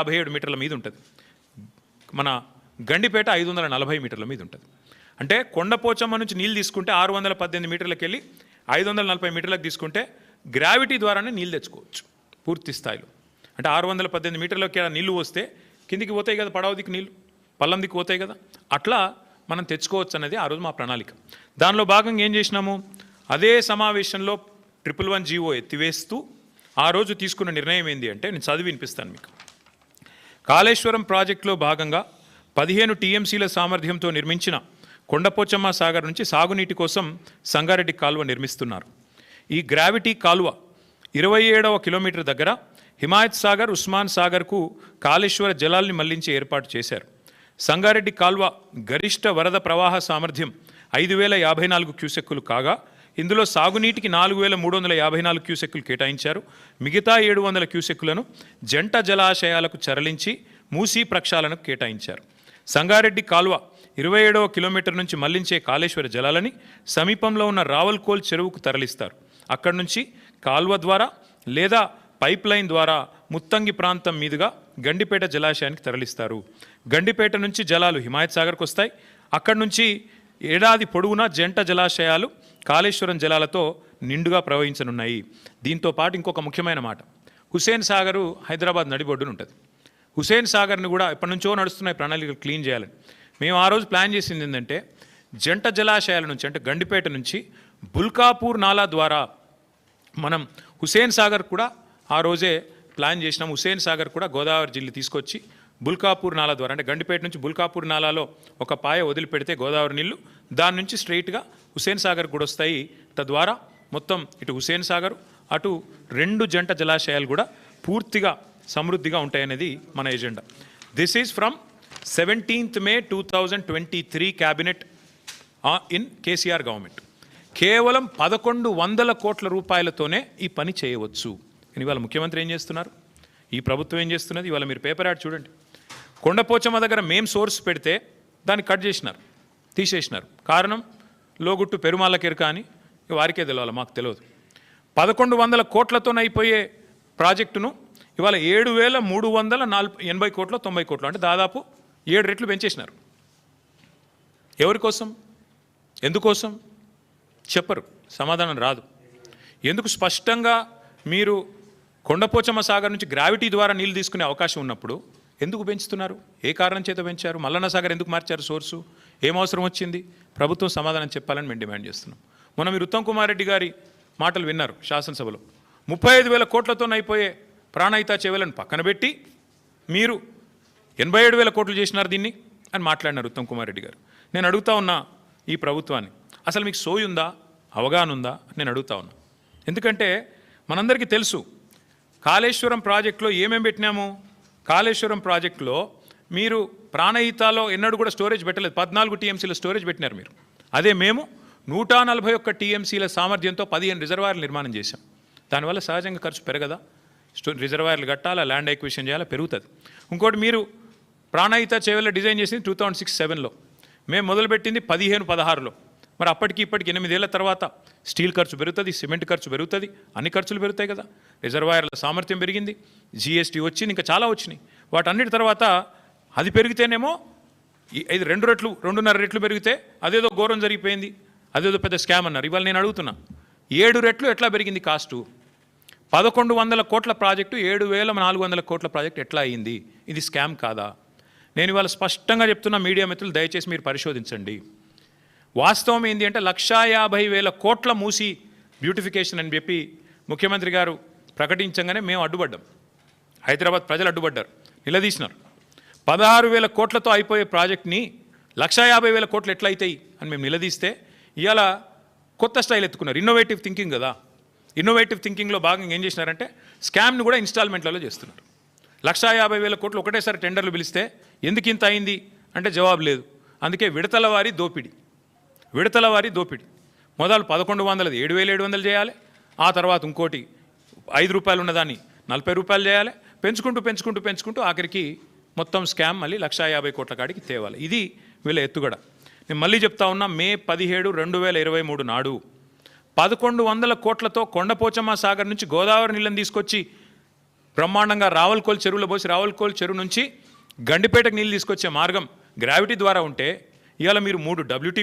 యాభై ఏడు మీటర్ల మీద ఉంటుంది మన గండిపేట ఐదు వందల నలభై మీటర్ల మీద ఉంటుంది అంటే కొండపోచమ్మ నుంచి నీళ్ళు తీసుకుంటే ఆరు వందల పద్దెనిమిది మీటర్లకు వెళ్ళి ఐదు వందల నలభై మీటర్లకు తీసుకుంటే గ్రావిటీ ద్వారానే నీళ్ళు తెచ్చుకోవచ్చు పూర్తి స్థాయిలో. అంటే ఆరు వందల పద్దెనిమిది మీటర్లకి నీళ్ళు వస్తే కిందికి పోతాయి కదా పడవ దిక్కు నీళ్ళు పల్లం దిక్కు పోతాయి కదా. అట్లా మనం తెచ్చుకోవచ్చు అనేది ఆ రోజు మా ప్రణాళిక. దానిలో భాగంగా ఏం చేసినాము? అదే సమావేశంలో ట్రిపుల్ వన్ జీవో ఎత్తివేస్తూ ఆ రోజు తీసుకున్న నిర్ణయం ఏంటి అంటే నేను చదివి వినిపిస్తాను మీకు. కాళేశ్వరం ప్రాజెక్టులో భాగంగా పదిహేను టీఎంసీల సామర్థ్యంతో నిర్మించిన కొండపోచమ్మ సాగర్ నుంచి సాగునీటి కోసం సంగారెడ్డి కాలువ నిర్మిస్తున్నారు. ఈ గ్రావిటీ కాలువ ఇరవై ఏడవ కిలోమీటర్ దగ్గర హిమాయత్ సాగర్ ఉస్మాన్ సాగర్కు కాళేశ్వర జలాల్ని మళ్ళించి ఏర్పాటు చేశారు. సంగారెడ్డి కాల్వ గరిష్ట వరద ప్రవాహ సామర్థ్యం ఐదు వేల యాభై నాలుగు క్యూసెక్కులు కాగా ఇందులో సాగునీటికి నాలుగు వేల మూడు వందల యాభై నాలుగు క్యూసెక్కులు కేటాయించారు. మిగతా ఏడు వందల క్యూసెక్కులను జంట జలాశయాలకు చరలించి మూసీ ప్రక్షాళనకు కేటాయించారు. సంగారెడ్డి కాల్వ ఇరవై ఏడవ కిలోమీటర్ నుంచి మళ్ళించే కాళేశ్వర జలాలని సమీపంలో ఉన్న రావల్కోల్ చెరువుకు తరలిస్తారు. అక్కడి నుంచి కాల్వ ద్వారా లేదా పైప్ లైన్ ద్వారా ముత్తంగి ప్రాంతం మీదుగా గండిపేట జలాశయానికి తరలిస్తారు. గండిపేట నుంచి జలాలు హిమాయత్ సాగర్కు వస్తాయి. అక్కడి నుంచి ఏడాది పొడవునా జంట జలాశయాలు కాళేశ్వరం జలాలతో నిండుగా ప్రవహించనున్నాయి. దీంతో పాటు ఇంకొక ముఖ్యమైన మాట. హుసేన్ సాగరు హైదరాబాద్ నడిబొడ్డున ఉంటుంది. హుసేన్ సాగర్ని కూడా ఎప్పటి నుంచో నడుస్తున్నాయి ప్రణాళికలు క్లీన్ చేయాలని. మేము ఆ రోజు ప్లాన్ చేసింది ఏంటంటే జంట జలాశయాల నుంచి అంటే గండిపేట నుంచి బుల్కాపూర్ నాలా ద్వారా మనం హుసేన్ సాగర్ కూడా ఆ రోజే ప్లాన్ చేసినాం. హుసేన్ సాగర్ కూడా గోదావరి జిల్లా తీసుకొచ్చి బుల్కాపూర్ నాలా ద్వారా అంటే గండిపేట నుంచి బుల్కాపూర్ నాలాలో ఒక పాయ వదిలిపెడితే గోదావరి నీళ్ళు దాని నుంచి స్ట్రైట్గా హుసేన్ సాగర్ కూడా వస్తాయి. తద్వారా మొత్తం ఇటు హుసేన్ సాగర్ అటు రెండు జంట జలాశయాలు కూడా పూర్తిగా సమృద్ధిగా ఉంటాయనేది మన agenda. This is from seventeenth May two thousand twenty three cabinet in KCR government కేవలం పదకొండు వందల కోట్ల రూపాయలతోనే ఈ పని చేయవచ్చు. కానీ ఇవాళ ముఖ్యమంత్రి ఏం చేస్తున్నారు? ఈ ప్రభుత్వం ఏం చేస్తున్నది? ఇవాళ మీరు పేపర్ యాడ్ చూడండి. కొండపోచమ్మ దగ్గర మేం సోర్స్ పెడితే దాన్ని కట్ చేసినారు తీసేసినారు. కారణం? లోగుట్టు పెరుమాళ్ళకెరక అని వారికే తెలియాలి మాకు తెలియదు పదకొండు వందల కోట్లతో అయిపోయే ప్రాజెక్టును ఇవాళ ఏడు వేల మూడు వందల నాలుగు ఎనభై కోట్ల తొంభై కోట్లు అంటే దాదాపు ఏడు రెట్లు పెంచేసినారు. ఎవరి కోసం? ఎందుకోసం? చెప్పరు సమాధానం రాదు. ఎందుకు స్పష్టంగా మీరు కొండపోచమ్మ సాగర్ నుంచి గ్రావిటీ ద్వారా నీళ్ళు తీసుకునే అవకాశం ఉన్నప్పుడు ఎందుకు పెంచుతున్నారు? ఏ కారణం చేత పెంచారు? మల్లన్న సాగర్ ఎందుకు మార్చారు సోర్సు? ఏం అవసరం వచ్చింది? ప్రభుత్వం సమాధానం చెప్పాలని మేము డిమాండ్ చేస్తున్నాం. మొన్న మీరు ఉత్తమ్ కుమార్ రెడ్డి గారి మాటలు విన్నారు శాసనసభలో. ముప్పై ఐదు వేల కోట్లతో అయిపోయే ప్రాణహిత చెవులను పక్కన పెట్టి మీరు ఎనభై ఏడు వేల కోట్లు చేసినారు దీన్ని అని మాట్లాడినారు ఉత్తమ్ కుమార్ రెడ్డి గారు. నేను అడుగుతా ఉన్నా ఈ ప్రభుత్వాన్ని. అసలు మీకు సోయి ఉందా? అవగాహన ఉందా? నేను అడుగుతా ఉన్నా. ఎందుకంటే మనందరికీ తెలుసు కాళేశ్వరం ప్రాజెక్టులో ఏమేమి పెట్టినాము? కాళేశ్వరం ప్రాజెక్టులో మీరు ప్రాణహితాలో ఎన్నడూ కూడా స్టోరేజ్ పెట్టలేదు. పద్నాలుగు టీఎంసీల స్టోరేజ్ పెట్టినారు మీరు. అదే మేము నూట నలభై ఒక్క టీఎంసీల సామర్థ్యంతో పదిహేను రిజర్వాయర్లు నిర్మాణం చేశాం. దానివల్ల సహజంగా ఖర్చు పెరగదా? స్టో రిజర్వాయర్లు కట్టాలా? ల్యాండ్ ఎక్విషన్ చేయాలా? పెరుగుతుంది. ఇంకోటి మీరు ప్రాణహిత చేవెళ్ళ డిజైన్ చేసింది టూ థౌజండ్ సిక్స్ సెవెన్లో. మేము మొదలుపెట్టింది పదిహేను పదహారులో. మరి అప్పటికి ఇప్పటికి ఎనిమిదేళ్ళ తర్వాత స్టీల్ ఖర్చు పెరుగుతుంది సిమెంట్ ఖర్చు పెరుగుతుంది అన్ని ఖర్చులు పెరుగుతాయి కదా. రిజర్వాయర్ల సామర్థ్యం పెరిగింది జిఎస్టీ వచ్చింది ఇంకా చాలా వచ్చినాయి. వాటన్నిటి తర్వాత అది పెరిగితేనేమో ఈ- ఇది రెండు రెట్లు రెండున్నర రెట్లు పెరిగితే అదేదో ఘోరం జరిగిపోయింది అదేదో పెద్ద స్కామ్ అన్నారు. ఇవాళ నేను అడుగుతున్నా ఏడు రెట్లు ఎట్లా పెరిగింది కాస్టు? పదకొండు వందల కోట్ల ప్రాజెక్టు ఏడు వేల నాలుగు వందల కోట్ల ప్రాజెక్టు ఎట్లా అయ్యింది ఇది స్కామ్ కాదా? నేను ఇవాళ స్పష్టంగా చెప్తున్నా మీడియా మిత్రులు దయచేసి మీరు పరిశోధించండి. వాస్తవం ఏంటి అంటే లక్షా యాభై వేల కోట్ల మూసి బ్యూటిఫికేషన్ అని చెప్పి ముఖ్యమంత్రి గారు ప్రకటించగానే మేము అడ్డుపడ్డాం. హైదరాబాద్ ప్రజలు అడ్డుపడ్డారు నిలదీసినారు. పదహారు వేల కోట్లతో అయిపోయే ప్రాజెక్ట్ని లక్షా యాభై వేల కోట్లు ఎట్లా అవుతాయి అని మేము నిలదీస్తే ఇవాళ కొత్త స్టైల్ ఎత్తుకున్నారు. ఇన్నోవేటివ్ థింకింగ్ కదా. ఇన్నోవేటివ్ థింకింగ్లో భాగంగా ఏం చేసినారంటే స్కామ్ని కూడా ఇన్స్టాల్మెంట్లలో చేస్తున్నారు. లక్షా యాభై వేల కోట్లు ఒకటేసారి టెండర్లు పిలిస్తే ఎందుకు ఇంత అయింది? అంటే జవాబు లేదు. అందుకే విడతల వారి దోపిడీ. విడతల వారి దోపిడీ. మొదలు పదకొండు వందలది ఏడు వేలు ఏడు వందలు చేయాలి. ఆ తర్వాత ఇంకోటి ఐదు రూపాయలు ఉన్నదాన్ని నలభై రూపాయలు చేయాలి. పెంచుకుంటూ పెంచుకుంటూ పెంచుకుంటూ ఆఖరికి మొత్తం స్కామ్ మళ్ళీ లక్షా యాభై కోట్ల కాడికి తేవాలి. ఇది వీళ్ళ ఎత్తుగడ. నేను మళ్ళీ చెప్తా ఉన్నా మే పదిహేడు రెండు వేల ఇరవై మూడు నాడు పదకొండు వందల కోట్లతో కొండపోచమ్మ సాగర్ నుంచి గోదావరి నీళ్ళని తీసుకొచ్చి బ్రహ్మాండంగా రావల్కోల్ చెరువులో పోసి రావల్కోల్ చెరువు నుంచి గండిపేటకు నీళ్ళు తీసుకొచ్చే మార్గం గ్రావిటీ ద్వారా ఉంటే ఇవాళ మీరు మూడు డబ్ల్యూటీ